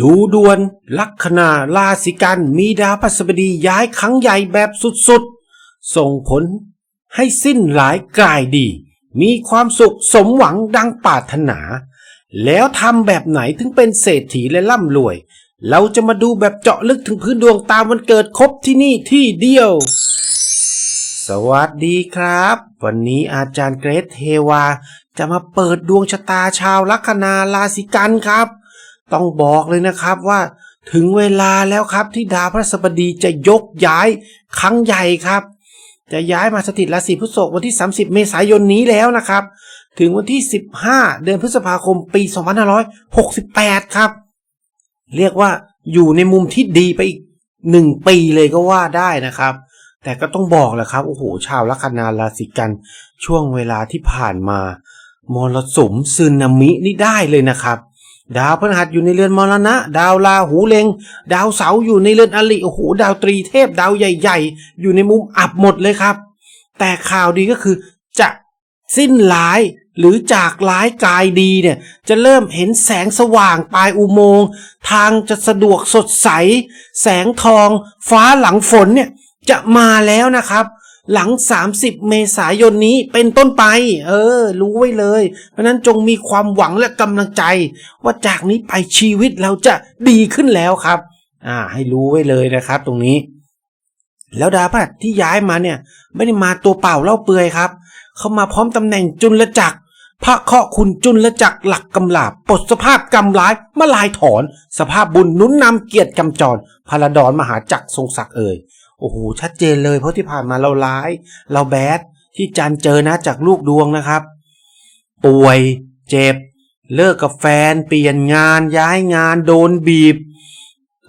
ดูด่วนลัคนาราศีกันมีดาวพฤหัสบดีย้ายครั้งใหญ่แบบสุดๆ ส่งผลให้สิ้นหลายกายดี มีความสุขสมหวังดังปรารถนา แล้วทำแบบไหนถึงเป็นเศรษฐีและร่ำรวย เราจะมาดูแบบเจาะลึกถึงพื้นดวงตามวันเกิดครบที่นี่ที่เดียว สวัสดีครับ วันนี้อาจารย์เกรทเทวา จะมาเปิดดวงชะตาชาวลัคนาราศีกันครับ ต้องบอกเลยนะครับว่าถึงเวลาแล้วครับที่ดาวพฤหัสบดีจะยกย้ายครั้งใหญ่ครับ จะย้ายมาสถิตราศีพฤษภวันที่ 30 เมษายนนี้แล้วนะครับ ถึงวันที่ 15 เดือนพฤษภาคมปี 2568 ครับ เรียกว่าอยู่ในมุมที่ดีไปอีกหนึ่งปีเลยก็ว่าได้นะครับ แต่ก็ต้องบอกแหละครับ โอ้โห ชาวลัคนาราศีกัน ช่วงเวลาที่ผ่านมามรสุมซึนามินี่ได้เลยนะครับ ดาวพฤหัสอยู่ในเรือนมรณะ ดาวราหูเลงดาวเสาอยู่ในเรือนอริโอ้โหดาวตรีเทพดาวใหญ่ ๆ อยู่ในมุมอับหมดเลยครับ แต่ข่าวดีก็คือจะสิ้นร้ายหรือจากร้ายกายดีเนี่ย จะเริ่มเห็นแสงสว่างปลายอุโมงค์ทางจะสะดวกสดใส แสงทอง ฟ้าหลังฝนเนี่ยจะมาแล้วนะครับ หลัง 30 เมษายนนี้เป็นต้นไป เออ รู้ไว้เลย เพราะนั้นจงมีความหวังและกำลังใจ ว่าจากนี้ไปชีวิตเราจะดีขึ้นแล้วครับ อ่า ให้รู้ไว้เลยนะครับ ตรงนี้ แล้วดาวพฤหัสที่ย้ายมาเนี่ย ไม่ได้มาตัวเปล่าเล่าเปลือยครับ เขามาพร้อมตำแหน่งจุลจักรพระเคราะห์คุณจุลจักรหลักกำลาบปลดสภาพกำร้ายมาลายถอน สภาพบุญนุนนำเกียรติกำจรพาราดอนมหาจักรทรงศักดิ์เอ่ย โอ้โหชัดเจนเลยเพราะที่ผ่านมาเราร้าย เราแบดที่จันเจอนะจากลูกดวงนะครับ ป่วยเจ็บ เลิกกับแฟน เปลี่ยนงานย้ายงานโดนบีบ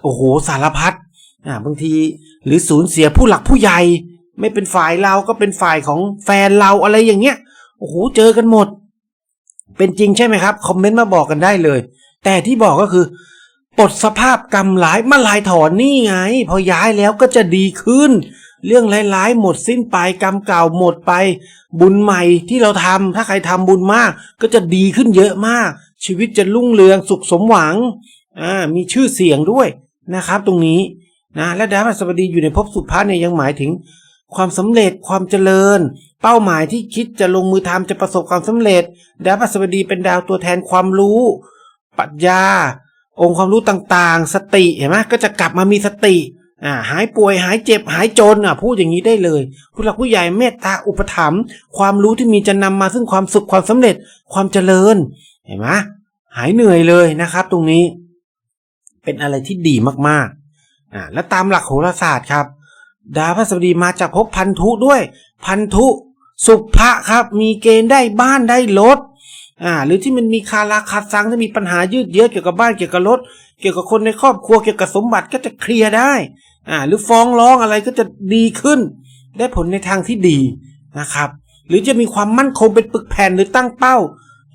โอ้โหสารพัดอ่าบางทีหรือสูญเสียผู้หลักผู้ใหญ่ ไม่เป็นฝ่ายเราก็เป็นฝ่ายของแฟนเราอะไรอย่างเงี้ยโอ้โหเจอกันหมด เป็นจริงใช่ไหมครับ คอมเมนต์มาบอกกันได้เลย แต่ที่บอกก็คือ ปลดสภาพกรรมร้ายมาลายถอนนี่ไง พอย้ายแล้วก็จะดีขึ้น เรื่องร้ายๆหมดสิ้นไปกรรมเก่าหมดไป บุญใหม่ที่เราทำถ้าใครทำบุญมากก็จะดีขึ้นเยอะมาก ชีวิตจะรุ่งเรืองสุขสมหวังอ่ามีชื่อเสียงด้วยนะครับ ตรงนี้นะและดาวพฤหัสบดีอยู่ในภพสุภาเนี่ยยังหมายถึงความสำเร็จความเจริญ เป้าหมายที่คิดจะลงมือทำจะประสบความสำเร็จ ดาวพฤหัสบดีเป็นดาวตัวแทนความรู้ ปรัชญา องค์ความรู้ต่างๆ สติเห็นไหมก็จะกลับมามีสติอ่าหายป่วยหายเจ็บหายจนอะพูดอย่างนี้ได้เลย ผู้หลักผู้ใหญ่เมตตาอุปถัมภ์ความรู้ที่มีจะนำมาซึ่งความสุขความสำเร็จความเจริญเห็นไหมหายเหนื่อยเลยนะครับ ตรงนี้ เป็นอะไรที่ดีมากๆอ่าและตามหลักโหราศาสตร์ครับ ดาวพฤหัสบดีมาจากภพพันธุด้วย พันธุ สุภะครับ มีเกณฑ์ได้บ้านได้รถ อ่า หรือที่มันมีคาราคาซังที่มีปัญหายืดเยื้อเกี่ยวกับบ้านเกี่ยวกับรถ เกี่ยวกับคนในครอบครัวเกี่ยวกับสมบัติก็จะเคลียร์ได้ อ่า หรือฟ้องร้องอะไรก็จะดีขึ้น ได้ผลในทางที่ดีนะครับ หรือจะมีความมั่นคงเป็นปึกแผ่นหรือตั้งเป้า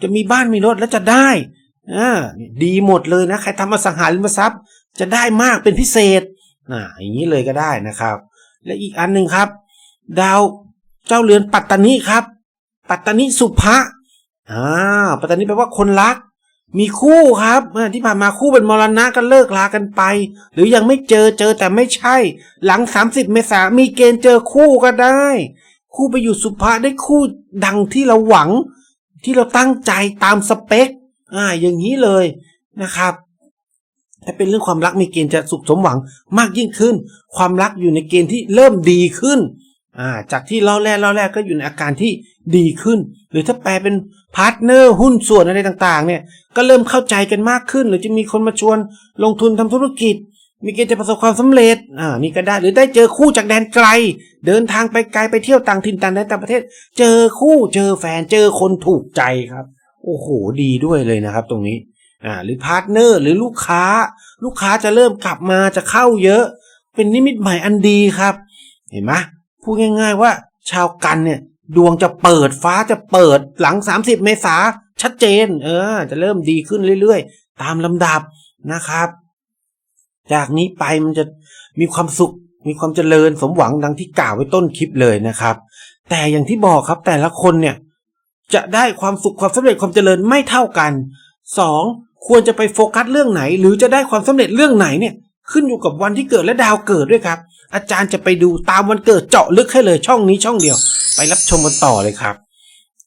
จะมีบ้านมีรถแล้วจะได้อ่าดีหมดเลยนะใครทำอสังหาริมทรัพย์ จะได้มากเป็นพิเศษอ่าอย่างนี้เลยก็ได้นะครับ และอีกอันหนึ่งครับ ดาวเจ้าเรือนปัตตานิครับ ปัตตานิสุภะ อ่าปัตตานิแปลว่าคนรัก มีคู่ครับอ่าที่ผ่านมาคู่เป็นมรณะก็เลิกลากันไป หรือยังไม่เจอเจอแต่ไม่ใช่ หลัง 30 เมษามีเกณฑ์เจอคู่ก็ได้ คู่ไปอยู่สุภะได้คู่ดังที่เราหวัง ที่เราตั้งใจตามสเปคอ่าอย่างนี้เลยนะครับถ้าเป็นเรื่องความรักมีเกณฑ์จะสุขสมหวังมากยิ่งขึ้น ความรักอยู่ในเกณฑ์ที่เริ่มดีขึ้นอ่าจากที่เล่าแรกเล่าแรกก็อยู่ในอาการที่ดีขึ้น หรือถ้าแปลเป็น พาร์ทเนอร์หุ้นส่วนอะไรต่างๆ เนี่ยก็เริ่มเข้าใจกันมากขึ้น หรือจะมีคนมาชวนลงทุนทำธุรกิจ มีเกณฑ์จะประสบความสำเร็จอ่านี่ก็ได้หรือได้เจอคู่จากแดนไกล เดินทางไปไกลไปเที่ยวต่างถิ่นต่างแดนต่างประเทศ เจอคู่เจอแฟนเจอคนถูกใจครับ โอ้โหดีด้วยเลยนะครับ ตรงนี้อ่าหรือพาร์ทเนอร์หรือลูกค้า ลูกค้าจะเริ่มกลับมาจะเข้าเยอะ เป็นนิมิตใหม่อันดีครับ เห็นไหมพูดง่าย ๆว่าชาวกันเนี่ย ดวงจะเปิดฟ้าจะเปิดหลัง 30 เมษาชัดเจน เออ จะเริ่มดีขึ้นเรื่อยๆ ตามลำดับนะครับ จากนี้ไปมันจะมีความสุข มีความเจริญสมหวังดังที่กล่าวไว้ต้นคลิปเลยนะครับ แต่อย่างที่บอกครับแต่ละคนเนี่ย จะได้ความสุขความสำเร็จความเจริญไม่เท่ากันสองควรจะไปโฟกัสเรื่องไหน หรือจะได้ความสำเร็จเรื่องไหนเนี่ย ขึ้นอยู่กับวันที่เกิดและดาวเกิดด้วยครับ อาจารย์จะไปดูตามวันเกิดเจาะลึกให้เลยช่องนี้ช่องเดียว ไปรับชมกันต่อเลยครับ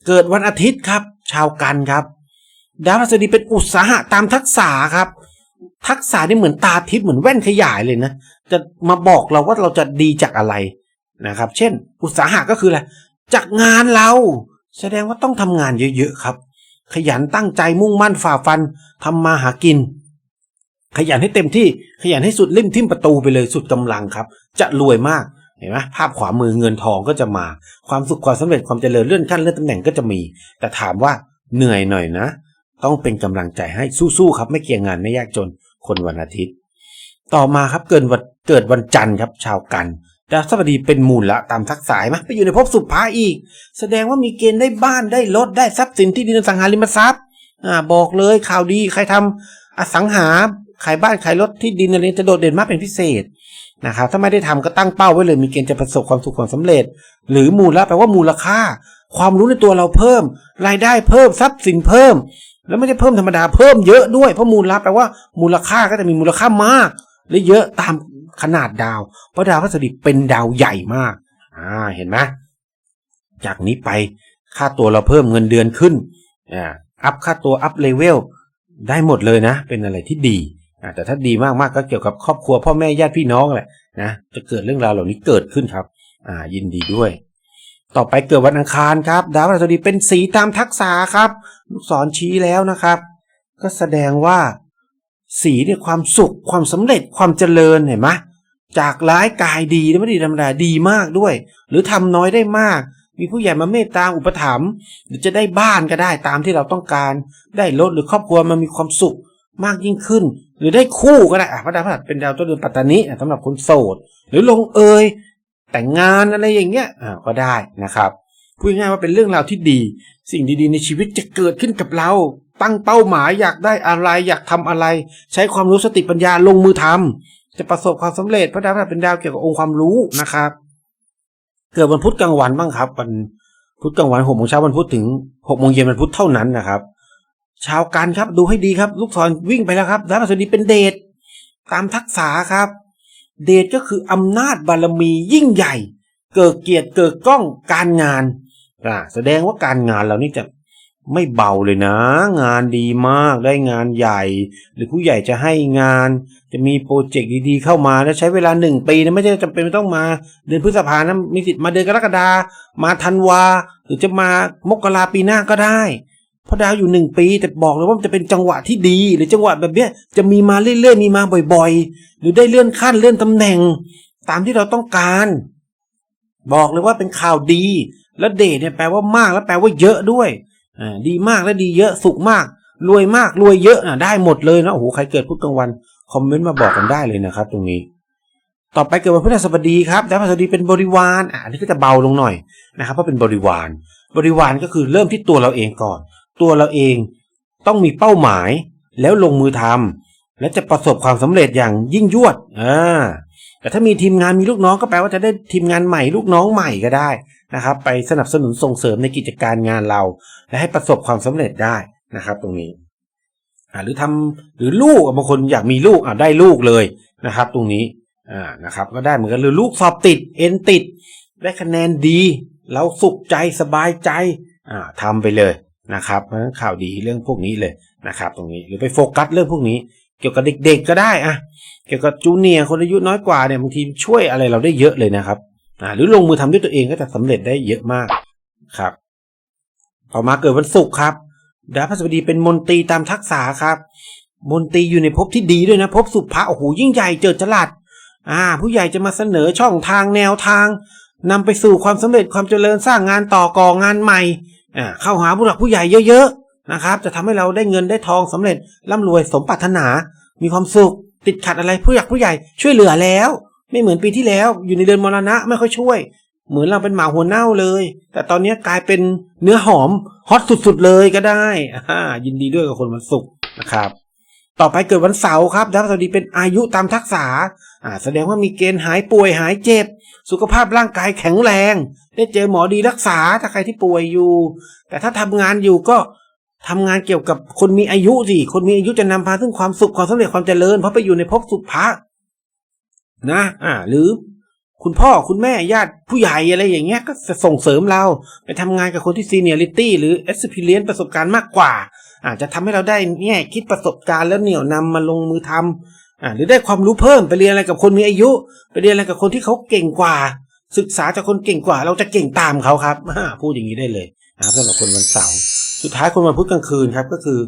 เกิดวันอาทิตย์ครับ ชาวกันครับดาวพฤหัสบดีเป็นอุตสาหะตามทักษะครับ ทักษะนี่เหมือนตาทิพย์เหมือนแว่นขยายเลยนะ จะมาบอกเราว่าเราจะดีจากอะไรนะครับ เช่น อุตสาหะก็คืออะไรจากงานเรา แสดงว่าต้องทำงานเยอะๆครับ ขยันตั้งใจมุ่งมั่นฝ่าฟันทำมาหากิน ขยันให้เต็มที่ขยันให้สุดริมทิ่มประตูไปเลยสุดกำลังครับ จะรวยมากเห็นไหมภาพขวามือเงินทองก็จะมา ความสุขความสำเร็จความเจริญเลื่อนขั้นเลื่อนตำแหน่งก็จะมี แต่ถามว่าเหนื่อยหน่อยนะ ต้องเป็นกำลังใจให้สู้ๆครับ ไม่เกี่ยงงานไม่ยากจนคนวันอาทิตย์ ต่อมาครับเกิดวันเกิดวันจันทร์ครับ ชาวกันดาวพฤหัสดีเป็นมูลละตามทักษะไหมไปอยู่ในภพสุภาอีก แสดงว่ามีเกณฑ์ได้บ้านได้รถได้ทรัพย์สินที่ดินสังหาริมทรัพย์อ่าบอกเลยข่าวดีใครทำ อสังหาขายบ้านขายรถที่ดินอะไรจะโดดเด่นมากเป็นพิเศษนะครับถ้าไม่ได้ทำก็ตั้งเป้าไว้เลยมีเกณฑ์จะประสบความสุขความสำเร็จ หรือมูลละแปลว่ามูลค่า ความรู้ในตัวเราเพิ่ม รายได้เพิ่มทรัพย์สินเพิ่ม แล้วไม่ได้เพิ่มธรรมดาเพิ่มเยอะด้วยเพราะมูลละแปลว่ามูลค่าก็จะมีมูลค่ามาก และเยอะตามขนาดดาว เพราะดาวพฤหัสบดีเป็นดาวใหญ่มากอ่าเห็นไหมจากนี้ไปค่าตัวเราเพิ่มเงินเดือนขึ้นอ่าอัพค่าตัวอัพเลเวล ได้หมดเลยนะ เป็นอะไรที่ดีแต่ถ้าดีมากๆก็เกี่ยวกับครอบครัวพ่อแม่ญาติพี่น้องแหละนะจะเกิดเรื่องราวเหล่านี้เกิดขึ้นครับอ่ายินดีด้วย ต่อไปเกิดวันอังคารครับ ดาวพฤหัสบดีเป็นสีตามทักษะครับ ลูกศรชี้แล้วนะครับ ก็แสดงว่า สีเนี่ยความสุขความสำเร็จความเจริญเห็นไหมจากร้ายกายดีนะไม่ดีธรรมดาดีมากด้วย หรือทำน้อยได้มาก มีผู้ใหญ่มาเมตตาอุปถัมภ์หรือจะได้บ้านก็ได้ตามที่เราต้องการ ได้รถหรือครอบครัวมันมีความสุขมากยิ่งขึ้น หรือได้คู่ก็ได้พระดาวพฤหัสเป็นดาวต้นเดือนปัตตานีอะสำหรับคนโสด หรือลงเอยแต่งงานอะไรอย่างเงี้ยก็ได้นะครับพูดง่ายว่าเป็นเรื่องราวที่ดี สิ่งดีๆ ในชีวิตจะเกิดขึ้นกับเรา ตั้งเป้าหมายอยากได้อะไรอยากทำอะไร ใช้ความรู้สติปัญญาลงมือทำจะประสบความสำเร็จพระดาวพฤหัสเป็นดาวเกี่ยวกับองค์ความรู้นะครับ เกิดวันพุธกลางวันบ้างครับ วันพุธกลางวันหกโมงเช้าวันพุธถึงหกโมงเย็นวันพุธเท่านั้นนะครับ ชาวการครับดูให้ดีครับ ลูกศรวิ่งไปแล้วครับดาวพฤหัสบดีเป็นเดชตามทักษะครับ เดชก็คืออำนาจบารมียิ่งใหญ่ เกิดเกียรติเกิดกล้องการงานอ่าแสดงว่าการงานเรานี่จะ ไม่เบาเลยนะ งานดีมากได้งานใหญ่ หรือผู้ใหญ่จะให้งาน จะมีโปรเจกต์ดีๆเข้ามาแล้วใช้เวลาหนึ่งปีนะไม่ใช่จำเป็นต้องมา เดือนพฤษภานะมีสิทธิ์มาเดือนกรกฎามาธันวา หรือจะมามกราปีหน้าก็ได้ เพราะดาวอยู่หนึ่งปี แต่บอกเลยว่ามันจะเป็นจังหวะที่ดี หรือจังหวะแบบเนี้ยจะมีมาเรื่อยๆมีมาบ่อยๆ หรือได้เลื่อนขั้นเลื่อนตำแหน่ง ตามที่เราต้องการ บอกเลยว่าเป็นข่าวดี แล้วเดชเนี่ยแปลว่ามากแล้วแปลว่าเยอะด้วย ดีมากและดีเยอะสุขมาก รวยมากรวยเยอะอะได้หมดเลยนะโอ้โหใครเกิดพุธกลางวันคอมเมนต์มาบอกกันได้เลยนะครับ ตรงนี้ ต่อไปเกิดวันพฤหัสบดีครับดาวพฤหัสบดีเป็นบริวารอะอันนี้ก็จะเบาลงหน่อยนะครับเพราะเป็นบริวาร บริวารก็คือเริ่มที่ตัวเราเองก่อน ตัวเราเองต้องมีเป้าหมายแล้วลงมือทำและจะประสบความสำเร็จอย่างยิ่งยวดอ่าแต่ถ้ามีทีมงานมีลูกน้องก็แปลว่าจะได้ทีมงานใหม่ลูกน้องใหม่ก็ได้ นะครับไปสนับสนุนส่งเสริมในกิจการงานเรา และให้ประสบความสำเร็จได้นะครับ ตรงนี้หรือทำหรือลูกบางคนอยากมีลูกอ่าได้ลูกเลยนะครับ ตรงนี้อ่านะครับก็ได้เหมือนกันหรือลูกสอบติดเอ็นติดได้คะแนนดี เราสุขใจสบายใจอ่าทำไปเลยนะครับข่าวดีเรื่องพวกนี้เลยนะครับ ตรงนี้หรือไปโฟกัสเรื่องพวกนี้ เกี่ยวกับเด็กๆก็ได้อะเกี่ยวกับจูเนียร์คนอายุน้อยกว่าเนี่ยบางทีช่วยอะไรเราได้เยอะเลยนะครับ หรือลงมือทำด้วยตัวเองก็จะสำเร็จได้เยอะมากครับ ต่อมาเกิดวันศุกร์ครับดาวพฤหัสบดีเป็นมนตรีตามทักษะครับ มนตรีอยู่ในภพที่ดีด้วยนะภพสุภะโอ้โหยิ่งใหญ่เจิดจรัสอ่า ผู้ใหญ่จะมาเสนอช่องทางแนวทางนำไปสู่ความสำเร็จความเจริญสร้างงานต่อกองานใหม่อ่าเข้าหาผู้หลักผู้ใหญ่เยอะๆนะครับ จะทำให้เราได้เงินได้ทองสำเร็จร่ำรวยสมปรารถนา มีความสุขติดขัดอะไรผู้หลักผู้ใหญ่ช่วยเหลือแล้ว ไม่เหมือนปีที่แล้วอยู่ในเดือนมรณะไม่ค่อยช่วย เหมือนเราเป็นหมาหัวเน่าเลย แต่ตอนนี้กลายเป็นเนื้อหอมฮอตสุดๆเลยก็ได้อ่ายินดีด้วยกับคนวันศุกร์นะครับ ต่อไปเกิดวันเสาร์ครับดาวพฤหัสบดีเป็นอายุตามทักษะอ่าแสดงว่ามีเกณฑ์หายป่วยหายเจ็บ สุขภาพร่างกายแข็งแรง ได้เจอหมอดีรักษาถ้าใครที่ป่วยอยู่ แต่ถ้าทำงานอยู่ก็ทำงานเกี่ยวกับคนมีอายุสิ คนมีอายุจะนำพาซึ่งความสุขความสำเร็จความเจริญ เพราะไปอยู่ในภพสุภะ นะ อ่า หรือคุณพ่อคุณแม่ญาติผู้ใหญ่อะไรอย่างเงี้ยก็จะส่งเสริมเราไปทำงานกับคนที่ซีเนียริตี้หรือเอ็กซ์เพรียนประสบการณ์มากกว่า อาจจะทำให้เราได้แง่คิดประสบการณ์แล้วเหนี่ยวนำมาลงมือทำอ่าหรือได้ความรู้เพิ่มไปเรียนอะไรกับคนมีอายุ ไปเรียนอะไรกับคนที่เขาเก่งกว่า ศึกษาจากคนเก่งกว่า เราจะเก่งตามเขาครับพูดอย่างนี้ได้เลยนะครับสำหรับคนวันเสาร์สุดท้ายคนวันพุธกลางคืนครับก็คือ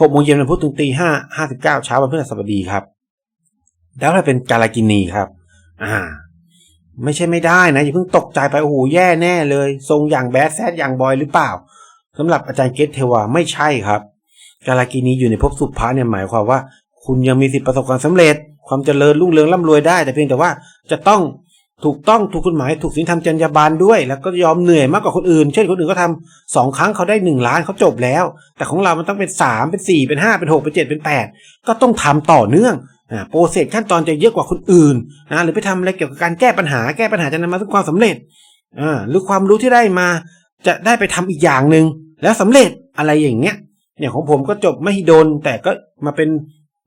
หกโมงเย็นวันพุธถึงตีห้าห้าสิบเก้าเช้าวันพฤหัสบดีครับ แล้วถ้าเป็นกาลากินีครับ อ่า ไม่ใช่ไม่ได้นะอย่าเพิ่งตกใจไปโอ้โหแย่แน่เลย ทรงอย่างแบดแซดอย่างบอยหรือเปล่าสำหรับอาจารย์เกตเทวาไม่ใช่ครับ กาลากินีอยู่ในภพสุภะเนี่ยหมายความว่า คุณยังมีสิทธิประสบความสำเร็จ ความเจริญรุ่งเรืองร่ำรวยได้ แต่เพียงแต่ว่าจะต้องถูกต้องถูกกฎหมายถูกศีลธรรมจรรยาบรรณด้วย แล้วก็ยอมเหนื่อยมากกว่าคนอื่น เช่นคนอื่นก็ทำสองครั้งเขาได้หนึ่งล้านเขาจบแล้ว แต่ของเรามันต้องเป็นสามเป็นสี่เป็นห้าเป็นหกเป็นเจ็ดเป็นแปดก็ต้องทำต่อเนื่อง โปรเซสขั้นตอนจะเยอะกว่าคนอื่นนะหรือไปทำอะไรเกี่ยวกับการแก้ปัญหาแก้ปัญหาจะนำมาซึ่งความสำเร็จหรือความรู้ที่ได้มาจะได้ไปทำอีกอย่างหนึ่งแล้วสำเร็จอะไรอย่างเงี้ยอย่างของผมก็จบไม่ฮิดนแต่ก็มาเป็น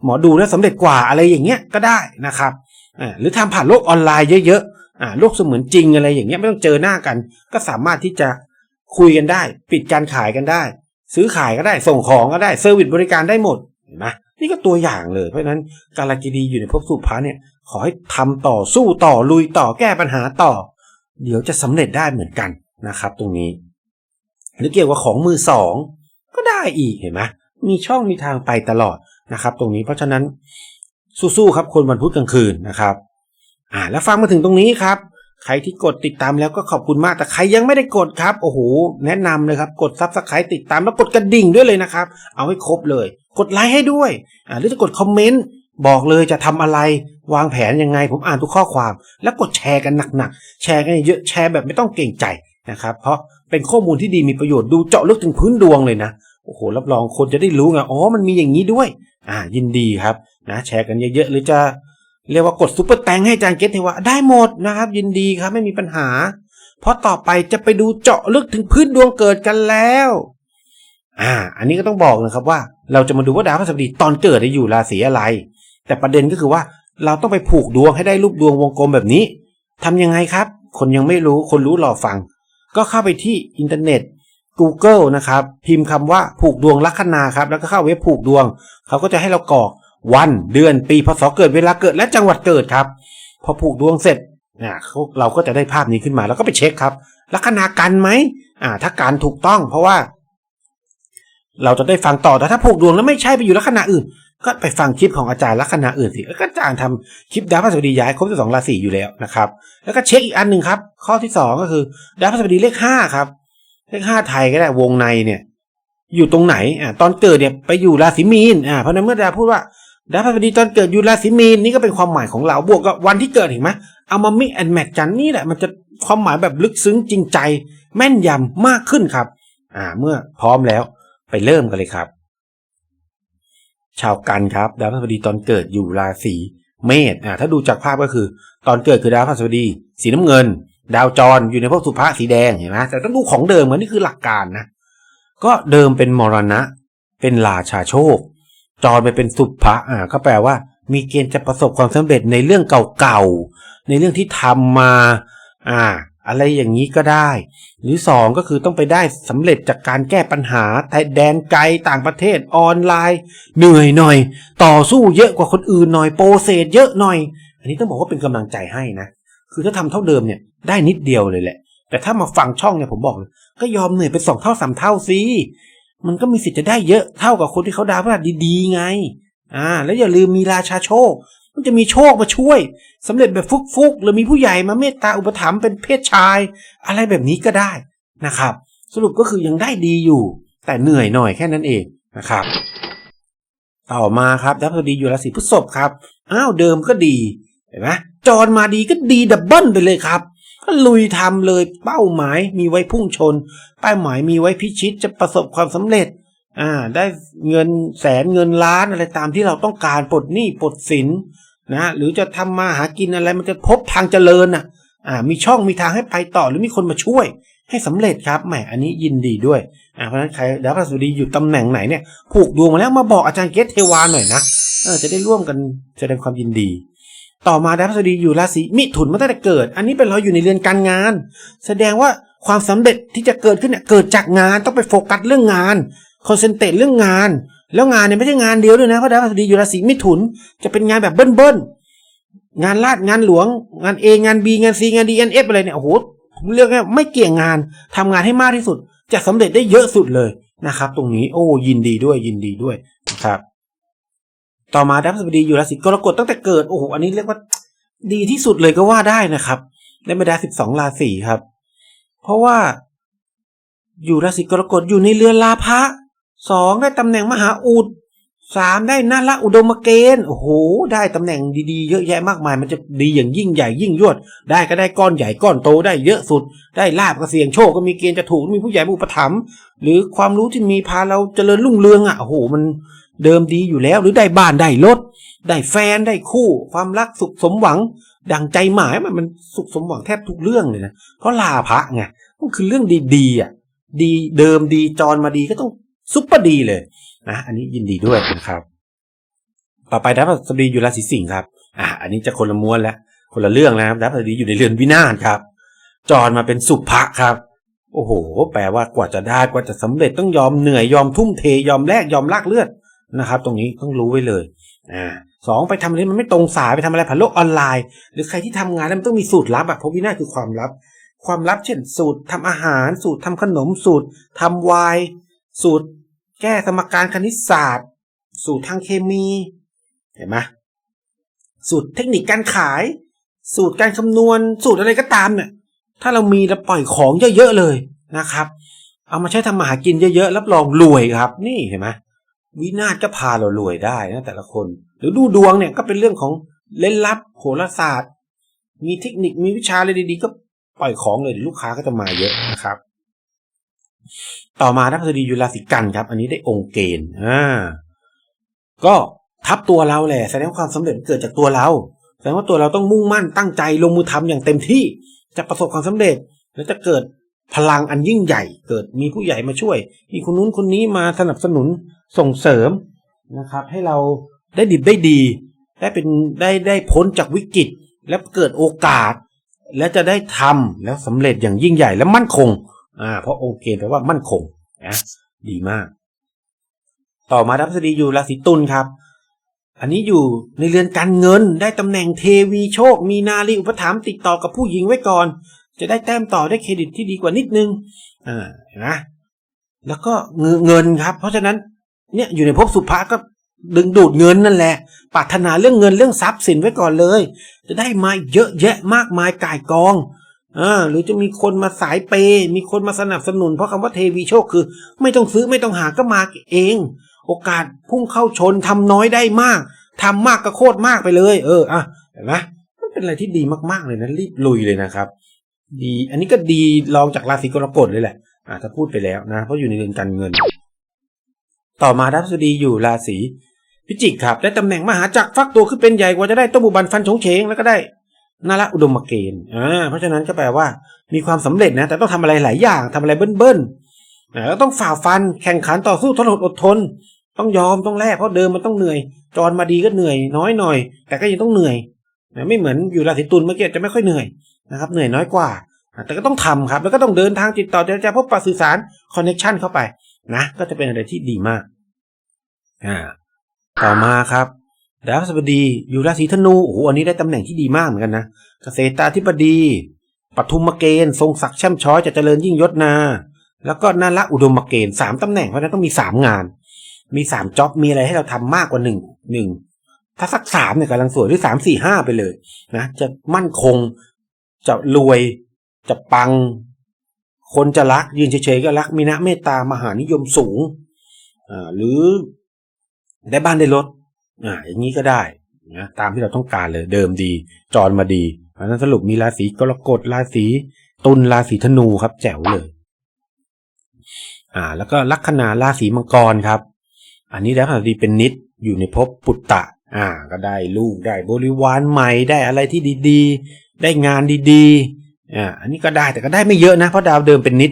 หมอดูแล้วสำเร็จกว่าอะไรอย่างเงี้ยก็ได้นะครับหรือทำผ่านโลกออนไลน์เยอะๆอ่าโลกเสมือนจริงอะไรอย่างเงี้ยไม่ต้องเจอหน้ากัน ก็สามารถที่จะคุยกันได้ ปิดการขายกันได้ ซื้อขายก็ได้ส่งของก็ได้เซอร์วิสบริการได้หมดเห็นไหม นี่ก็ตัวอย่างเลย เพราะฉะนั้นการกินีอยู่ในภพสุภาเนี่ย ขอให้ทำต่อสู้ต่อลุยต่อแก้ปัญหาต่อ เดี๋ยวจะสำเร็จได้เหมือนกันนะครับ ตรงนี้ หรือเกี่ยวกับของมือสองก็ได้อีกเห็นไหมมีช่องมีทางไปตลอดนะครับ ตรงนี้เพราะฉะนั้นสู้ๆครับคนวันพุธกลางคืนนะครับ อ่าแล้วฟังมาถึงตรงนี้ครับ ใครที่กดติดตามแล้วก็ขอบคุณมากแต่ใครยังไม่ได้กดครับโอ้โหแนะนำเลยครับกดซับสไครต์ติดตามแล้วกดกระดิ่งด้วยเลยนะครับ เอาให้ครบเลย กดไลค์ให้ด้วยอ่าหรือจะกดคอมเมนต์บอกเลยจะทำอะไร วางแผนยังไง ผมอ่านทุกข้อความ แล้วกดแชร์กันหนักๆแชร์กันเยอะแชร์แบบไม่ต้องเกรงใจนะครับเพราะเป็นข้อมูลที่ดีมีประโยชน์ดูเจาะลึกถึงพื้นดวงเลยนะโอ้โหรับรองคนจะได้รู้ไงอ๋อมันมีอย่างนี้ด้วย อ่ายินดีครับนะแชร์กันเยอะๆหรือจะ เรียกว่ากดซุปเปอร์แตงให้อาจารย์เกตเทวะได้หมดนะครับ ยินดีครับไม่มีปัญหา เพราะต่อไปจะไปดูเจาะลึกถึงพื้นดวงเกิดกันแล้ว อ่า อันนี้ก็ต้องบอกนะครับว่า เราจะมาดูว่าดาวพฤหัสบดีตอนเกิดอยู่ราศีอะไร แต่ประเด็นก็คือว่าเราต้องไปผูกดวงให้ได้รูปดวงวงกลมแบบนี้ทำยังไงครับ คนยังไม่รู้คนรู้รอฟัง ก็เข้าไปที่อินเทอร์เน็ต Google นะครับ พิมพ์คำว่าผูกดวงลัคนาครับ แล้วก็เข้าเว็บผูกดวง เขาก็จะให้เรากรอก วันเดือนปีพศเกิดเวลาเกิดและจังหวัดเกิดครับ พอผูกดวงเสร็จเนี่ยเขาเราก็จะได้ภาพนี้ขึ้นมาแล้วก็ไปเช็คครับลัคนากันไหมอ่า ถ้าการถูกต้อง เพราะว่า เราจะได้ฟังต่อแต่ถ้าผูกดวงแล้วไม่ใช่ไปอยู่ลัคนาอื่น ก็ไปฟังคลิปของอาจารย์ลัคนาอื่นสิก็อาจารย์ทำคลิปดาวพฤหัสบดีย้ายครบทั้งสองราศีอยู่แล้วนะครับ แล้วก็เช็คอีกอันหนึ่งครับ ข้อที่สองก็คือดาวพฤหัสบดีเลขห้าครับ เลขห้าไทยก็ได้วงในเนี่ย อยู่ตรงไหนอ่าตอนเกิดเนี่ยไปอยู่ราศีมีนอ่าเพราะนั้นเมื่อดาวพูดว่า ดาวพฤหัสบดีตอนเกิดอยู่ราศีมีนนี่ก็เป็นความหมายของเราบวกกับวันที่เกิดเห็นไหมเอามามิแอนแมทกันนี่แหละมันจะความหมายแบบลึกซึ้งจริงใจ แม่นยำมากขึ้นครับ อ่าเมื่อพร้อมแล้วไปเริ่มกันเลยครับ ชาวกันครับ ดาวพฤหัสบดีตอนเกิดอยู่ราศีเมษอ่าถ้าดูจากภาพก็คือ ตอนเกิดคือดาวพฤหัสบดี สีน้ำเงิน ดาวจรอยู่ในพวกสุภาสีแดงเห็นไหมแต่ต้องดูของเดิมเหมือนนี่คือหลักการนะก็เดิมเป็นมรณะ เป็นราชาโชค จรไปเป็นสุภะอ่าก็แปลว่า มีเกณฑ์จะประสบความสำเร็จในเรื่องเก่าๆ ในเรื่องที่ทำมา อ่า อะไรอย่างนี้ก็ได้ หรือสองก็คือต้องไปได้สำเร็จจากการแก้ปัญหาแต่แดนไกลต่างประเทศออนไลน์ เหนื่อยหน่อย ต่อสู้เยอะกว่าคนอื่นหน่อยโปรเซสเยอะหน่อย อันนี้ต้องบอกว่าเป็นกำลังใจให้นะคือถ้าทำเท่าเดิมเนี่ยได้นิดเดียวเลยแหละ แต่ถ้ามาฟังช่องเนี่ยผมบอกเลยก็ยอมเหนื่อยเป็นสองเท่าสามเท่าสิ มันก็มีสิทธิ์จะได้เยอะเท่ากับคนที่เขาดาวพฤหัสดีๆไง อ่า แล้วอย่าลืมมีราชาโชค มันจะมีโชคมาช่วยสำเร็จแบบฟุกๆ หรือมีผู้ใหญ่มาเมตตาอุปถัมภ์เป็นเพศชาย อะไรแบบนี้ก็ได้นะครับ สรุปก็คือยังได้ดีอยู่ แต่เหนื่อยหน่อยแค่นั้นเองนะครับ ต่อมาครับดาวพฤหัสดีอยู่ราศีพฤษภครับอ้าวเดิมก็ดีเห็นไหมจรมาดีก็ดีดับเบิลไปเลยครับ ก็ลุยทำเลยเป้าหมายมีไว้พุ่งชน เป้าหมายมีไว้พิชิตจะประสบความสำเร็จ อ่า ได้เงินแสนเงินล้านอะไรตามที่เราต้องการปลดหนี้ปลดสินนะหรือจะทำมาหากินอะไรมันจะพบทางเจริญอะอ่า มีช่องมีทางให้ไปต่อหรือมีคนมาช่วยให้สำเร็จครับแหมอันนี้ยินดีด้วยอ่าเพราะฉะนั้นใครดาวพฤหัสบดีอยู่ตำแหน่งไหนเนี่ยผูกดวงมาแล้วมาบอกอาจารย์เกตเทวาหน่อยนะเออจะได้ร่วมกันแสดงความยินดี ต่อมาดาวพฤหัสบดีอยู่ราศีมิถุนมาตั้งแต่เกิด อันนี้เป็นเราอยู่ในเรือนการงาน แสดงว่าความสำเร็จที่จะเกิดขึ้นเนี่ยเกิดจากงานต้องไปโฟกัสเรื่องงานคอนเซนเทรตเรื่องงาน แล้วงานเนี่ยไม่ใช่งานเดียวด้วยนะเพราะดาวพฤหัสบดีอยู่ราศีมิถุนจะเป็นงานแบบเบิ้ลๆงานลาดงานหลวง งานเองานบีงานซีงานดีเอ็นเอฟอะไรเนี่ยโอ้โหเรื่องนี้ไม่เกี่ยงงานทำงานให้มากที่สุด จะสำเร็จได้เยอะสุดเลยนะครับ ตรงนี้โอ้ยินดีด้วยยินดีด้วยนะครับ ต่อมาดาวพฤหัสบดีอยู่ราศีกรกฎตั้งแต่เกิดโอ้โหอันนี้เรียกว่าดีที่สุดเลยก็ว่าได้นะครับในบรรดาสิบสองราศีครับ เพราะว่า อยู่ราศีกรกฎอยู่ในเรือนลาภะสองได้ตำแหน่งมหาอุดสามได้นาละอุดมเกณฑ์โอ้โห ได้ตำแหน่งดีๆ เยอะแยะมากมาย มันจะดีอย่างยิ่งใหญ่ยิ่งยวด ได้ก็ได้ก้อนใหญ่ก้อนโตได้เยอะสุด ได้ลาบก็เสี่ยงโชคก็มีเกณฑ์จะถูกมีผู้ใหญ่มาอุปถัมภ์หรือความรู้ที่มีพาเราเจริญรุ่งเรืองอะโอ้โหมัน เดิมดีอยู่แล้วหรือได้บ้านได้รถได้แฟนได้คู่ ความรักสุขสมหวัง ดังใจหมายมันมันสุขสมหวังแทบทุกเรื่องเลยนะเพราะลาภะไงมันคือเรื่องดีๆอะดีเดิมดีจรมาดีก็ต้องซุปเปอร์ดีเลยนะอันนี้ยินดีด้วยนะครับ ต่อไปดาวพฤหัสบดีอยู่ราศีสิงห์ครับอะอันนี้จะคนละม้วนแล้วคนละเรื่องแล้วครับดาวพฤหัสบดีอยู่ในเรือนวินาศครับ จรมาเป็นสุภะครับโอ้โห แปลว่ากว่าจะได้กว่าจะสำเร็จต้องยอมเหนื่อยยอมทุ่มเทยอมแลกยอมลากเลือด นะครับ ตรงนี้ต้องรู้ไว้เลยอ่าสองไปทำอะไรมันไม่ตรงสายไปทำอะไรผ่านโลกออนไลน์ หรือใครที่ทำงานแล้วมันต้องมีสูตรลับอะเพราะวินาคือความลับ ความลับเช่น สูตรทำอาหาร สูตรทำขนมสูตรทำไวน์สูตรแก้สมการคณิตศาสตร์ สูตรทางเคมีเห็นไหมสูตรเทคนิคการขาย สูตรการคำนวณ สูตรอะไรก็ตามเนี่ยถ้าเรามีเราปล่อยของเยอะๆเลยนะครับ เอามาใช้ทำมาหากินเยอะๆรับรองรวยครับ นี่เห็นไหม วินาศก็พาเรารวยได้นะแต่ละคน หรือดูดวงเนี่ยก็เป็นเรื่องของเล่นลับโหราศาสตร์ มีเทคนิคมีวิชาอะไรดีๆ ก็ปล่อยของเลยลูกค้าก็จะมาเยอะนะครับ ต่อมานัพฤดีอยู่ราศีกันครับ อันนี้ได้องค์เกณฑ์อ่าก็ทับตัวเราแหละแสดงความสำเร็จเกิดจากตัวเราแสดงว่าตัวเราต้องมุ่งมั่นตั้งใจลงมือทำอย่างเต็มที่จะประสบความสำเร็จ แล้วจะเกิดพลังอันยิ่งใหญ่ เกิดมีผู้ใหญ่มาช่วย มีคนนู้นคนนี้มาสนับสนุน ส่งเสริมนะครับ ให้เราได้ดิบได้ดี ได้เป็นได้ได้พ้นจากวิกฤต แล้วเกิดโอกาส แล้วจะได้ทำแล้วสำเร็จอย่างยิ่งใหญ่และมั่นคงอ่าเพราะองค์เกณฑ์แปลว่ามั่นคงนะดีมาก ต่อมาดับสดีอยู่ราศีตุลครับอันนี้อยู่ในเรือนการเงินได้ตำแหน่งเทวีโชค มีนาลีอุปถัมภ์ติดต่อกับผู้หญิงไว้ก่อน จะได้แต้มต่อได้เครดิตที่ดีกว่านิดนึงอ่านะแล้วก็เงินครับ เพราะฉะนั้น เนี่ยอยู่ในภพสุภะก็ดึงดูดเงินนั่นแหละปรารถนาเรื่องเงินเรื่องทรัพย์สินไว้ก่อนเลย จะได้มาเยอะแยะมากมายก่ายกองอ่าหรือจะมีคนมาสายเปย์มีคนมาสนับสนุน เพราะคำว่าเทวีโชคคือ ไม่ต้องซื้อไม่ต้องหาก็มาเอง โอกาสพุ่งเข้าชนทำน้อยได้มากทำมากก็โคตรมากไปเลย เอออะเห็นไหมมันเป็นอะไรที่ดีมากๆเลยนะรีบลุยเลยนะครับ ดี อันนี้ก็ดีรองจากราศีกรกฎเลยแหละอ่าถ้าพูดไปแล้วนะ เพราะอยู่ในเรือนการเงิน ต่อมาดับสดีอยู่ราศีพิจิกครับได้ตำแหน่งมหาจักรฟักตัวขึ้นเป็นใหญ่กว่าจะได้ต้บุบันฟันชงเฉงแล้วก็ได้นาละอุดมเกณฑ์อ่าเพราะฉะนั้นก็แปลว่า มีความสำเร็จนะ แต่ต้องทำอะไรหลายอย่างทำอะไรเบิ้ลๆนะแล้วต้องฝ่าฟันแข่งขันต่อสู้ทนอดอดทน ต้องยอมต้องแลกเพราะเดิมมันต้องเหนื่อยจรมาดีก็เหนื่อยน้อยหน่อย แต่ก็ยังต้องเหนื่อยนะไม่เหมือนอยู่ราศีตุลเมื่อกี้จะไม่ค่อยเหนื่อยนะครับ เหนื่อยน้อยกว่า แต่ก็ต้องทำครับ แล้วก็ต้องเดินทางติดต่อเจรจาพบปะสื่อสารคอนเน็ชันเข้าไป นะ ก็จะเป็นอะไรที่ดีมากอ่าต่อมาครับดาวพฤหัสบดีอยู่ราศีธนูโอ้โหอันนี้ได้ตำแหน่งที่ดีมากเหมือนกันนะเกษตราธิบดีปทุมเกณฑ์ ทรงศักดิ์แช่มช้อยจะเจริญยิ่งยศนา แล้วก็นาละอุดมเกณฑ์สามตำแหน่งเพราะฉะนั้นต้องมีสามงาน มีสามจ็อบมีอะไรให้เราทำมากกว่าหนึ่งหนึ่งถ้าสักสามเนี่ยกำลังสวยหรือสามสี่ห้าไปเลยนะจะมั่นคงจะรวยจะปัง คนจะรักยืนเฉยๆก็รักมีนะเมตตามหานิยมสูงหรือได้บ้านได้รถอ่าอย่างนี้ก็ได้นะตามที่เราต้องการเลยเดิมดี จรมาดีเพราะฉะนั้นสรุปมีราศีกรกฎราศีตุลราศีธนูครับ แจ๋วเลยอ่า แล้วก็ลัคนาราศีมังกรครับ อันนี้แล้วดีเป็นนิดอยู่ในภพปุตตะ อ่า ก็ได้ลูกได้บริวารใหม่ได้อะไรที่ดี ๆ ได้งานดี ๆ อ่าอันนี้ก็ได้แต่ก็ได้ไม่เยอะนะเพราะดาวเดิมเป็นนิด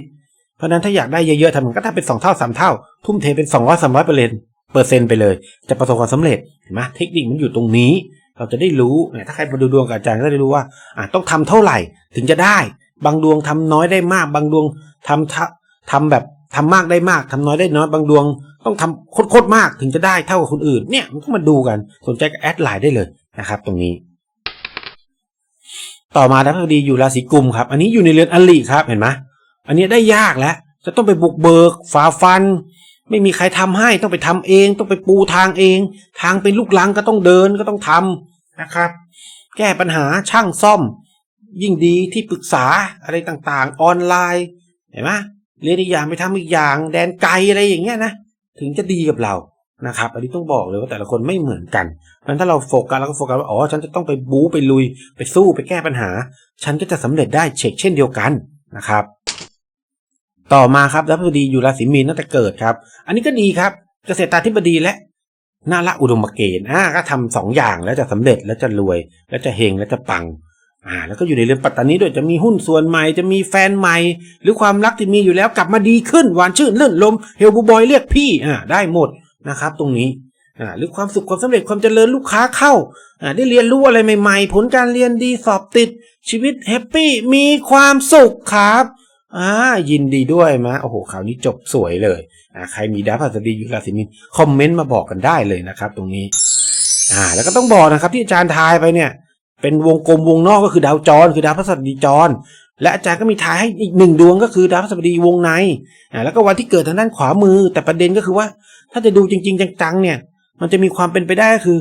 เพราะนั้นถ้าอยากได้เยอะๆทำมันก็ทำเป็นสองเท่าสามเท่า ทุ่มเทเป็นสองร้อยสามร้อยเปอร์เซ็นต์เปอร์เซ็นต์ไปเลย จะประสบความสำเร็จเห็นไหมเทคนิคมันอยู่ตรงนี้ เราจะได้รู้เนี่ยถ้าใครมาดูดวงกับอาจารย์ก็จะได้รู้ว่าอ่าต้องทำเท่าไหร่ถึงจะได้ บางดวงทำน้อยได้มาก บางดวงทำททำแบบทำมากได้มากทำน้อยได้น้อยบางดวง ต้องทำโคตรมากถึงจะได้เท่ากับคนอื่นเนี่ยมันก็มาดูกันสนใจก็แอดไลน์ได้เลยนะครับ ตรงนี้ ต่อมาดาวพฤหัสบดีอยู่ราศีกุมครับ อันนี้อยู่ในเรือนอลิครับเห็นไหมอันนี้ได้ยากแล้ว จะต้องไปบุกเบิกฝ่าฟัน ไม่มีใครทำให้ต้องไปทำเอง ต้องไปปูทางเอง ทางเป็นลูกลังก็ต้องเดินก็ต้องทำนะครับ แก้ปัญหาช่างซ่อม ยิ่งดีที่ปรึกษาอะไรต่างๆ ออนไลน์เห็นไหมเรียนอีกอย่างไปทำอีกอย่าง แดนไกลอะไรอย่างเงี้ยนะถึงจะดีกับเรา นะครับ อันนี้ต้องบอกเลยว่าแต่ละคนไม่เหมือนกันเพราะฉะนั้นถ้าเราโฟกัสแล้วก็โฟกัสว่าอ๋อฉันจะต้องไปบู๊ไปลุย ไปสู้ไปแก้ปัญหา ฉันก็จะสำเร็จได้เช็คเช่นเดียวกันนะครับ ต่อมาครับรัฐบดีอยู่ราศีมีนตั้งแต่เกิดครับ อันนี้ก็ดีครับ เกษตราธิบดีและนาละอุดมเกณฑ์อ่าก็ทำสองอย่างแล้วจะสำเร็จแล้วจะรวย แล้วจะเฮงแล้วจะปังอ่าแล้วก็อยู่ในเรือนปัตตานีด้วยจะมีหุ้นส่วนใหม่จะมีแฟนใหม่ หรือความรักที่มีอยู่แล้วกลับมาดีขึ้นหวานชื่นเลื่นลมเฮลบูบอยเรียกพี่อ่าได้หมด นะครับ ตรงนี้หรือความสุขความสำเร็จความเจริญลูกค้าเข้าอ่าได้เรียนรู้อะไรใหม่ ๆ ผลการเรียนดีสอบติดชีวิตแฮปปี้มีความสุขครับอ่ายินดีด้วยมะโอ้โหข่าวนี้จบสวยเลยอ่าใครมีดาวพฤหัสบดีอยู่ราศีมีนคอมเมนต์มาบอกกันได้เลยนะครับ ตรงนี้อ่าแล้วก็ต้องบอกนะครับที่อาจารย์ทายไปเนี่ย เป็นวงกลมวงนอกก็คือดาวจร คือดาวพฤหัสบดีจร และอาจารย์ก็มีทายให้อีกหนึ่งดวงก็คือดาวพฤหัสบดีวงในอ่าแล้วก็วันที่เกิดทางด้านขวามือ แต่ประเด็นก็คือว่า ถ้าจะดูจริง ๆ จังๆ เนี่ย มันจะมีความเป็นไปได้ก็คือ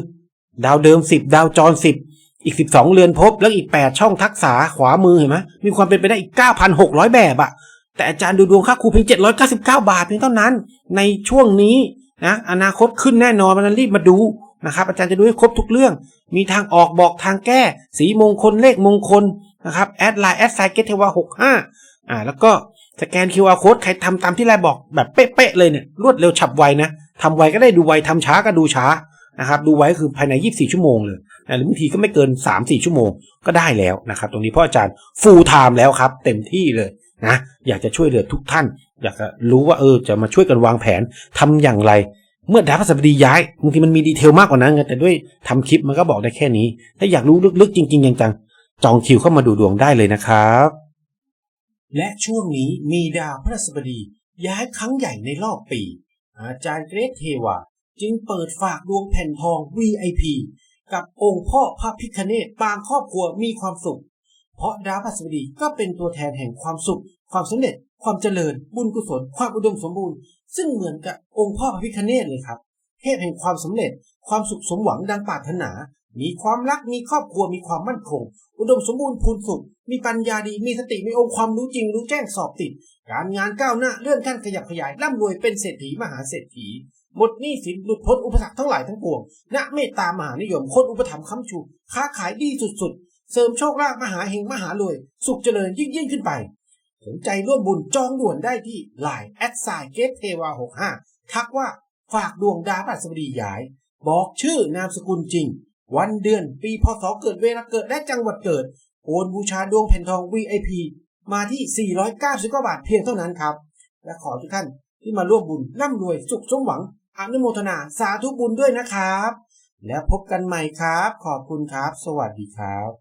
ดาวเดิมสิบดาวจรสิบอีกสิบสองเรือนภพแล้วอีกแปดช่องทักษะขวามือเห็นไหมมีความเป็นไปได้อีกเก้าพันหกร้อยแบบอะแต่อาจารย์ดูดวงค่าครูเพียงเจ็ดร้อยเก้าสิบเก้าบาทเพียงเท่านั้น ในช่วงนี้นะอนาคตขึ้นแน่นอนมันรีบมาดูนะครับ อาจารย์จะดูให้ครบทุกเรื่อง มีทางออกบอกทางแก้ สีมงคลเลขมงคลนะครับแอดไลน์แอดไซเกตเทวาหกห้าอ่าแล้วก็ สแกน QR code ใครทำตามที่ไลน์บอกแบบเป๊ะๆเลยเนี่ยรวดเร็วฉับไวนะทำไวก็ได้ดูไวทำช้าก็ดูช้านะครับดูไวคือภายใน 24 ชั่วโมงเลยนะหรือบางทีก็ไม่เกิน 3-4 ชั่วโมงก็ได้แล้วนะครับ ตรงนี้พราะอาจารย์ฟูลไทม์แล้วครับ เต็มที่เลยนะอยากจะช่วยเหลือทุกท่าน อยากจะรู้ว่าเออจะมาช่วยกันวางแผนทำอย่างไร เมื่อดาวพฤหัสบดีย้ายบางทีมันมีดีเทลมากกว่านั้นแต่ด้วยทำคลิปมันก็บอกได้แค่นี้ ถ้าอยากรู้ลึกๆ จริง ๆ จังๆจองคิวเข้ามาดูดวงได้เลยนะครับ และช่วงนี้มีดาวพฤหัสบดีย้ายครั้งใหญ่ในรอบปี อาจารย์เกรทเทวาจึงเปิดฝากดวงแผ่นทอง VIP กับองค์พ่อพระพิคเนตปางครอบครัวมีความสุข เพราะดาวพฤหัสบดีก็เป็นตัวแทนแห่งความสุข ความสำเร็จ ความเจริญ บุญกุศล ความอุดมสมบูรณ์ ซึ่งเหมือนกับองค์พ่อพระพิคเนตเลยครับ เทพแห่งความสำเร็จ ความสุขสมหวังดังปรารถนา มีความรักมีครอบครัวมีความมั่นคง อุดมสมบูรณ์พูนสุข มีปัญญาดีมีสติมีองค์ความรู้จริงรู้แจ้งสอบติด การงานก้าวหน้าเลื่อนขั้นขยับขยายร่ำรวยเป็นเศรษฐีมหาเศรษฐีหมดหนี้สินหลุดพ้นอุปสรรคทั้งหลายทั้งปวงณเมตตามหานิยมคนอุปถัมภ์ค้ำชู ค้าขายดีสุดๆ เสริมโชคลาภมหาเฮงมหารวย สุขเจริญยิ่งยิ่งขึ้นไป สนใจร่วมบุญจองด่วนได้ที่ Line แอดไซเกตเทวา65ทักว่าฝากดวงดาวพฤหัสบดีย้าย บอกชื่อนามสกุลจริง วันเดือนปีพศเกิดเวลาเกิดและจังหวัดเกิด โอนบูชาดวงแผ่นทอง VIP มาที่ 490กว่าบาทเพียงเท่านั้นครับ และขอทุกท่านที่มาร่วมบุญร่ำรวยสุขสมหวังอนุโมทนาสาธุบุญด้วยนะครับ แล้วพบกันใหม่ครับ ขอบคุณครับ สวัสดีครับ